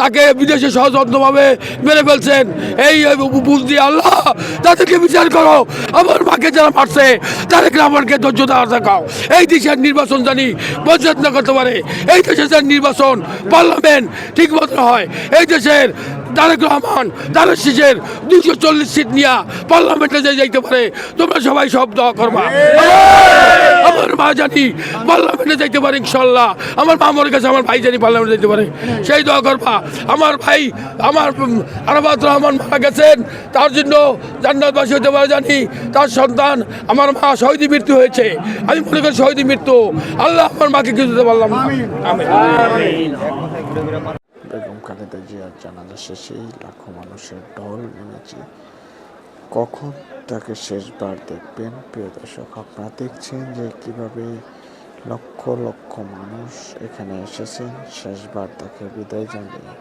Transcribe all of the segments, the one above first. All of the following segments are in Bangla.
তাকে বিদেশে সহযত্নভাবে মেরে ফেলছেন। এই বুদ্ধি আল্লাহ, তাদেরকে বিচার করো। আমার মাকে যারা মারছে, তাদেরকে আমাকে ধৈর্য দেওয়া দেখাও। এই দেশের নির্বাচন জানি বঞ্চিত করতে পারে। এই দেশের নির্বাচন পার্লামেন্ট ঠিক মতো হয়। এই দেশের তারেক রহমান তারেক শীষের দুশো চল্লিশ সিট নিয়ে পার্লামেন্টে যে যাইতে পারে তোমরা সবাই সব দোয়া করবা। আমার মা জানি পার্লামেন্টে যাইতে পারে ইনশাল্লাহ আমার মামার কাছে আমার ভাই জানি পার্লামেন্টে যাইতে পারে। সেই দোয়া করবা। আমার ভাই আমার আরাফাত রহমান মারা গেছেন। তার জন্য জান্নাতবাসী হতে পারে জানি। তার সন্তান আমার মা শহীদী মৃত্যু হয়েছে। আমি মনে করি শহীদী মৃত্যু। আল্লাহ আমার মাকে কিছু দিতে পারলাম না। খালেদা জিয়ার জানাজা শেষেই লাখো মানুষের ঢল নেমেছে কখন তাকে শেষবার দেখবেন? প্রিয় দর্শক আপনারা দেখছেন যে কীভাবে লক্ষ লক্ষ মানুষ এখানে এসেছেন শেষবার তাকে বিদায় জানিয়ে।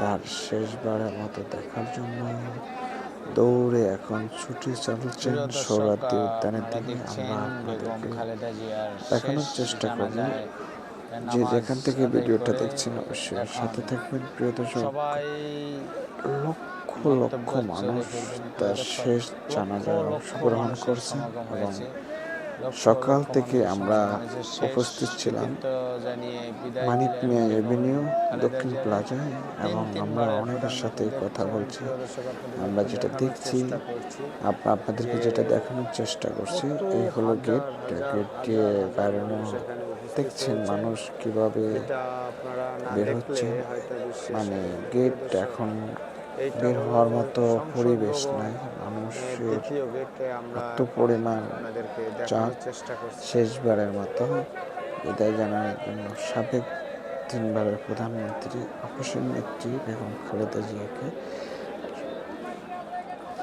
তার শেষবারের মতো দেখার জন্য দৌড়ে এখন ছুটি চালুচ্ছেন সৌরাদ্দি উদ্যানের দিকে। আমরা আপনাদেরকে দেখানোর চেষ্টা করব। যে যেখান থেকে ভিডিওটা দেখছেন অবশ্যই সাথে থাকবেন প্রিয় দর্শক সবাই লক্ষ লক্ষ মানুষ তার শেষ জানাজায় অংশগ্রহণ করছেন এবং সকাল থেকে আমরা উপস্থিত ছিলাম মানিক মিয়া এভিনিউ দক্ষিণ প্লাজায় এবং আমরা অনেকের সাথে কথা বলছি। আমরা যেটা দেখছি আপ- আপনাদেরকে যেটা দেখানোর চেষ্টা করছি এই হলো গেট গেট দিয়ে বেরোনো দেখছেন মানুষ কীভাবে বের হচ্ছে। মানে গেট এখন বের হওয়ার মতো পরিবেশ নাই। মানুষের এত পরিমাণ চাপ শেষবারের মতো। বিদায় জানানোর জন্য সাবেক তিনবারের প্রধানমন্ত্রী অপসীম নেত্রী বেগম খালেদা জিয়াকে।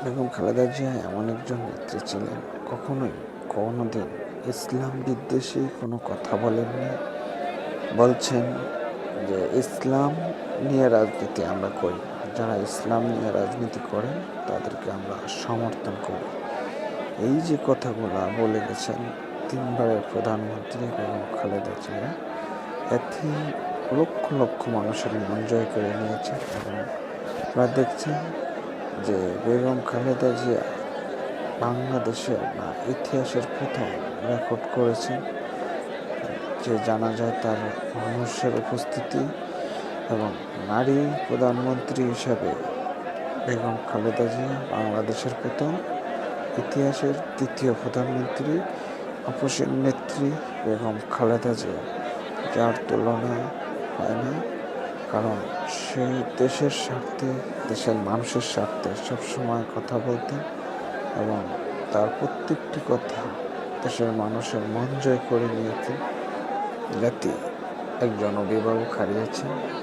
বেগম খালেদা জিয়া এমন একজন নেত্রী ছিলেন, কখনোই কোনোদিন ইসলাম বিদ্বেষী কোনো কথা বলেননি। বলছেন যে, ইসলাম নিয়ে রাজনীতি আমরা করি। যারা ইসলাম নিয়ে রাজনীতি করেন, তাদেরকে আমরা সমর্থন করি। এই যে কথাগুলো বলে গেছেন তিনবারের প্রধানমন্ত্রী বেগম খালেদা জিয়া, এতে লক্ষ লক্ষ মানুষের মন জয় করে নিয়েছে এবং আপনারা দেখছেন যে বেগম খালেদা জিয়া বাংলাদেশের না, ইতিহাসের প্রথম রেকর্ড করেছেন। যে জানা যায় তার মানুষের উপস্থিতি এবং নারী প্রধানমন্ত্রী হিসাবে বেগম খালেদা জিয়া বাংলাদেশের প্রথম ইতিহাসের তৃতীয় প্রধানমন্ত্রী অপসীম নেত্রী বেগম খালেদা জিয়া, যার তুলনা হয় না। কারণ সে দেশের স্বার্থে, দেশের মানুষের স্বার্থে সবসময় কথা বলতেন এবং তার প্রত্যেকটি কথা দেশের মানুষের মন জয় করে নিয়েছেন। জাতি একজন অভিভাবক হারিয়েছেন।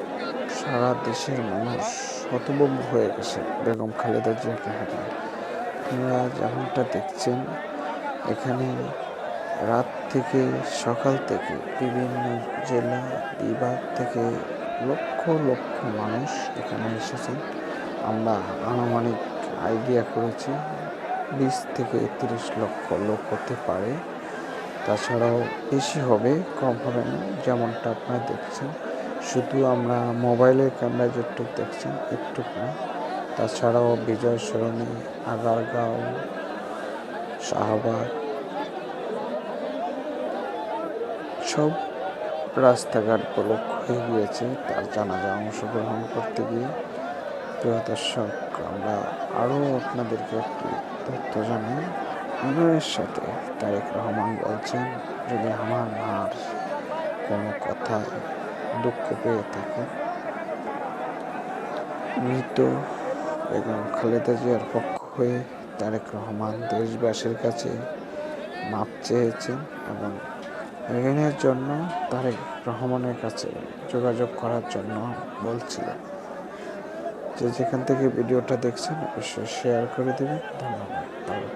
সারা দেশের মানুষ হতভম্ব হয়ে গেছে বেগম খালেদা জিয়াকে হারিয়ে আপনারা যেমনটা দেখছেন, এখানে রাত থেকে, সকাল থেকে বিভিন্ন জেলা বিভাগ থেকে লক্ষ লক্ষ মানুষ এখানে এসেছেন আমরা আনুমানিক আইডিয়া করেছি, বিশ থেকে তিরিশ লক্ষ লোক হতে পারে। তাছাড়াও বেশি হবে, কম হবে না, যেমনটা আপনারা দেখছেন। শুধু আমরা মোবাইলের ক্যামেরায় যেটুক দেখছেন একটু না। তাছাড়াও বিজয় সরণি, আগারগাঁও, শাহবাগ, সব রাস্তাঘাট ব্লক হয়ে গিয়েছে। তার জানাজা অংশগ্রহণ করতে গিয়ে প্রিয় দর্শক, আমরা আরও আপনাদেরকে একটি তথ্য জানাই। বিনয়ের সাথে তারেক রহমান বলছেন, যদি আমার মার কোনো কথায় দুঃখ পেয়ে থাকে। মৃত বেগম খালেদা জিয়ার পক্ষ হয়ে তারেক রহমান দেশবাসীর কাছে মাপ চেয়েছেন এবং ঋণের জন্য তারেক রহমানের কাছে যোগাযোগ করার জন্য বলছিলেন। যে যেখান থেকে ভিডিওটা দেখছেন, অবশ্যই শেয়ার করে দেবেন। ধন্যবাদ। ভালো